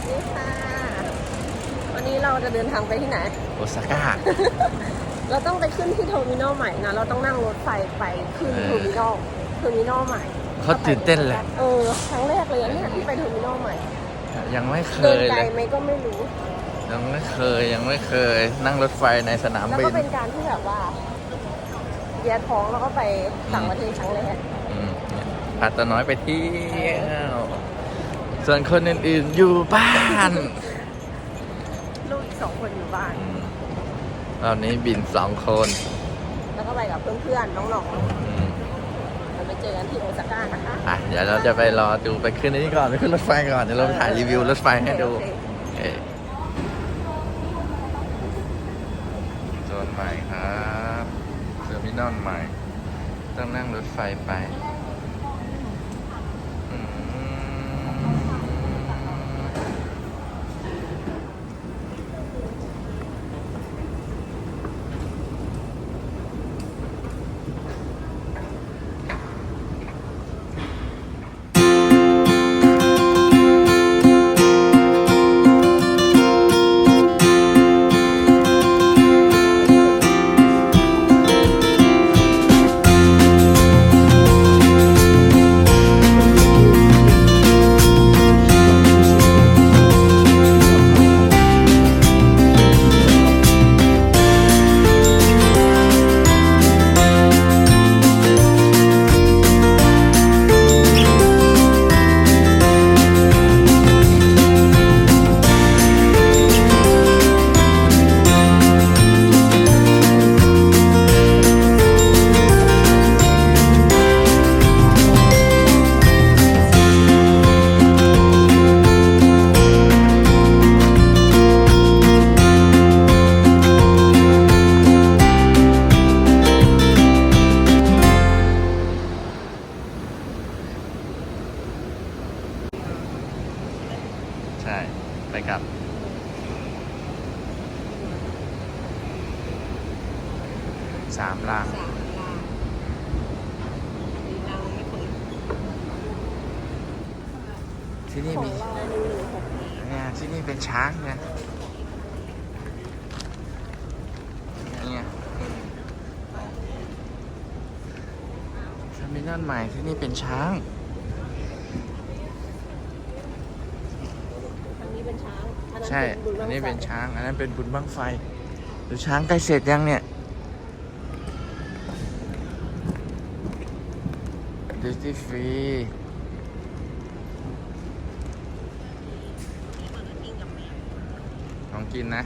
สดีค่ะ วันนี้เราจะเดินทางไปที่ไหน โอซาก้า เราต้องไปขึ้นที่เทอร์มินอลใหม่นะ เราต้องนั่งรถไฟไปขึ้นเออ เทอร์มินอล เทอร์มินอลใหม่เขาตื่นเต้นเลยเออ ครั้งแรกเลยอะเนี่ยที่ไปเทอร์มินอลใหม่ ยังไม่เคเดินยไกลเลย ไหมก็ไม่รู้ ยังไม่เคยยังไม่เคย นั่งรถไฟในสนามแล้วบิก็นเป็นการที่แบบว่าแย่ท้องแล้วก็ไปต่างประเทศครั้งแรก อืมเนี่ยพาตัวน้อยไปเที่ยว ส่วนคนอื่นๆอยู่บ้านลูกอีกสองคนอยู่บ้านอืมรอบนี้บินสองคนแล้วก็ไปกับเพื่อนๆน้องอืมๆเราไปเจอกันที่โอซาก้านะคะอะเดี๋ยวเราจะไปรอดูไปขึ้นอันนี้ก่อนไปขึ้นรถไฟก่อนเดี๋ยวเราไปถ่ายรีวิวรถไฟให้ดู โอเค โอเคโซนใหม่ครับเทอร์มินอลใหม่ ต้องนั่งรถไฟไป ที่นี่ของมีเราหนึ่งหนึ่งหกเนี่ยที่นี่เป็นช้างเนี่ยเนี่ยเทอร์มินอลใหม่ที่นี่เป็นช้างอันนี้เป็นช้างอันนั้นใช่บุญอับั้นงนี้เป็นไฟช้าง อันนั้นเป็นบุญบั้งไฟดูช้างใกล้เสร็จยังเนี่ยดิสตี้ฟรีลอง กินนะ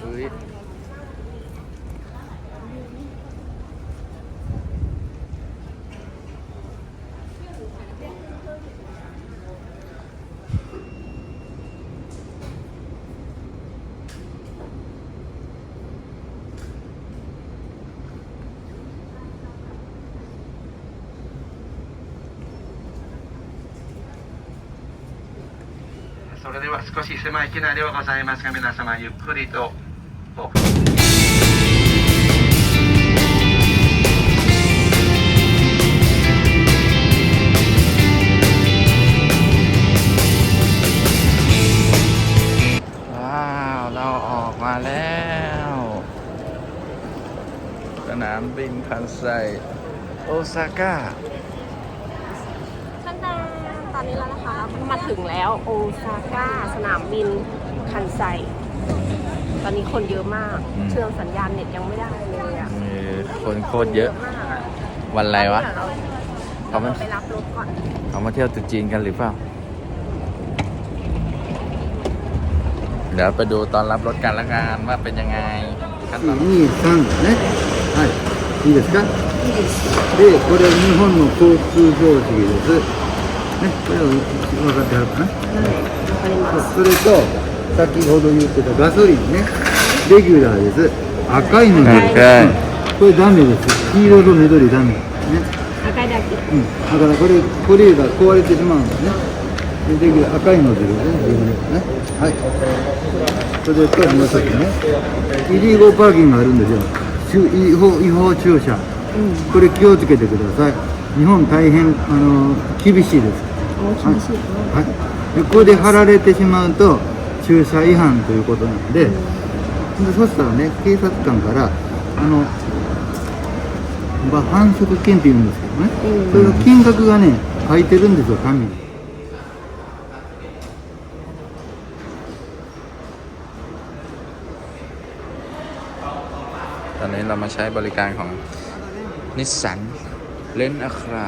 เฮ้ย それでは少し狭い機内ではございますが皆様ゆっくりとお ว้าว เราออกมาแล้ว สนามบินคันไซโอซาก้า ท่านดาต อนนี้แล้วนะคะ มาถึงแล้วโอซาก้า สนามบินคันไซ ตอนนี้คนเยอะมาก อืม เชื่อมสัญญาณเน็ตยังไม่ได้เลยอ่ะ มีคนโคตรเยอะ มากอะ วันอะไรวะ เดี๋ยเรา เขามา ไปรับรถก่อน เขามาเที่ยวตรุษจีนกันหรือเปล่า เดี๋ยวไปดูตอนรับรถกันละกันว่าเป็นยังไงขั้นตอน 2、3ね。はい。いいですかいいです。で、これ日本の交通標識です。 ね、これを分かってはるかなわかりますそれと、先ほど言ってたガソリンね。レギュラーです。赤いので、赤いうんこれダメです。黄色と緑ダメ。ね。赤いだけうん。だからこれ、これが壊れてしまうんですね。でレギュラー赤いのでね、自分でね。はい。それともう一つね、イリーゴパーキングがあるんですよ。駐違法違法駐車อืมこれ気をつけてください日本大変あの厳しいですโอ้คิดไม่ชิด はいでここで貼られてしまうと駐車違反ということなのででそしたらね警察官からあの、まあ、反則金っていうんですけどね、それの金額がね書いてるんですよ紙に ตอนนี้เรามาใช้บริการของนิสสันเลนอะครา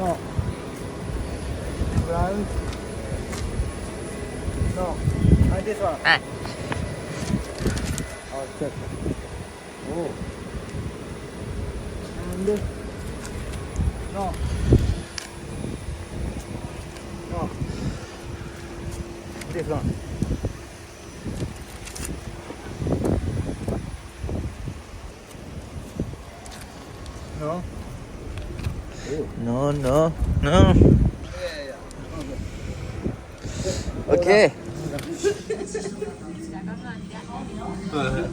no. Round. No. And this one. Ah. อ่ะ Oh, check. Oh. And this. No. No. This one. No no no โอเค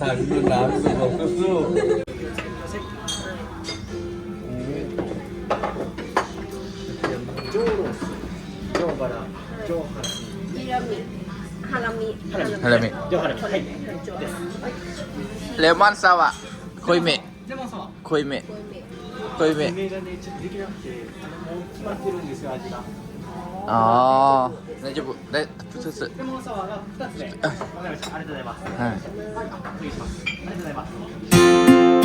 ถ่ายรูปน้ำส 濃いめ。がねちょっとできなくてもう決まってるんですよ味が。ああ大丈夫。レモンサワーがつね。わかりました。ありがとうございます、はい、失礼します。ありがとうございます。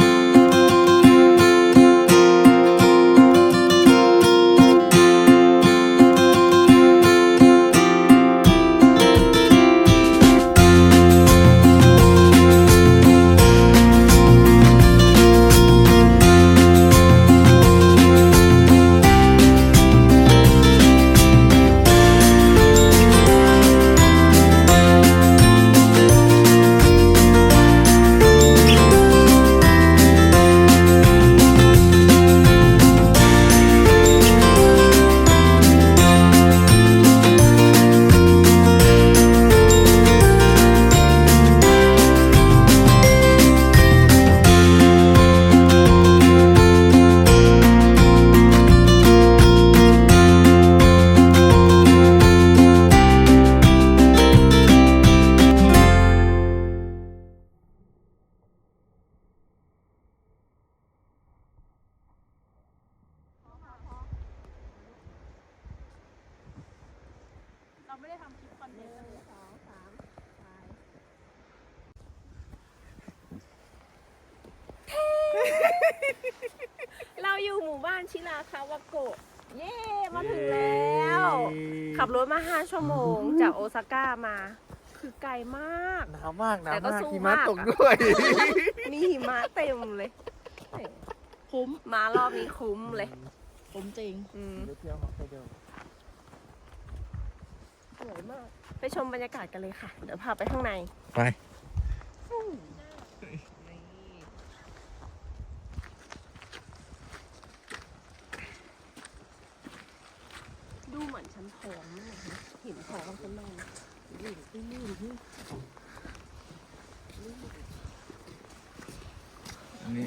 เราอยู่หมู่บ้านชิราคาวาโกะ เย้ มาถึงแล้ว ขับรถมา5ชั่วโมงจากโอซาก้ามา คือไกลมาก หนาวมากหนาวแต่ก็มากสู้หิมะมากตกอะ ด้วย มีหิมะเต็มเลย คุ้มมารอบนี้คุ้มเลย ผมจริง อืมเที่ยวไปเที่ยว สวยมาก ไปชมบรรยากาศกันเลยค่ะ เดี๋ยวพาไปข้างใน ไป ดูเหมือนชั้นทองนี่นะเห็นทองชั้นนองลื่นลื่นลื่นอันนี้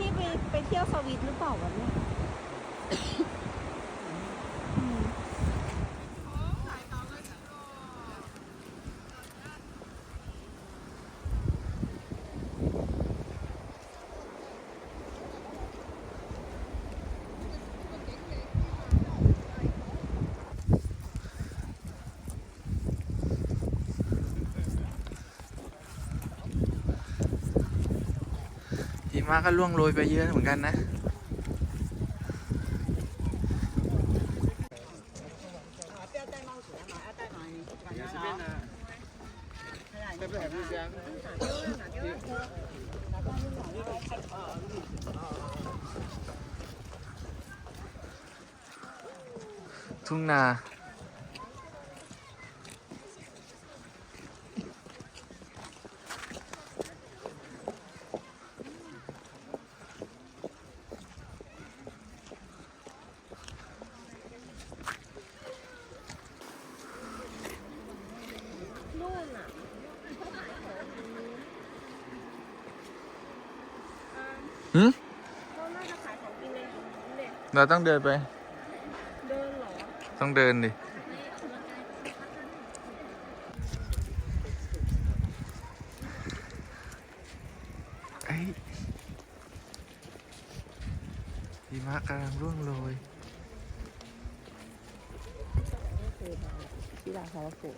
นี่ไปไป เที่ยวสวิตหรือเปล่าวะเนี่ย มะก็ล่วงโรยไปเยอะเหมือนกันนะ ทุ่งนา หืมเขาน่าจะขายของกินในเด็กเราต้องเดินไป เดินเหรอต้องเดินดิเอ้ยหิมะกำลังร่วงโรยนี่คือชิราคาวะโกะ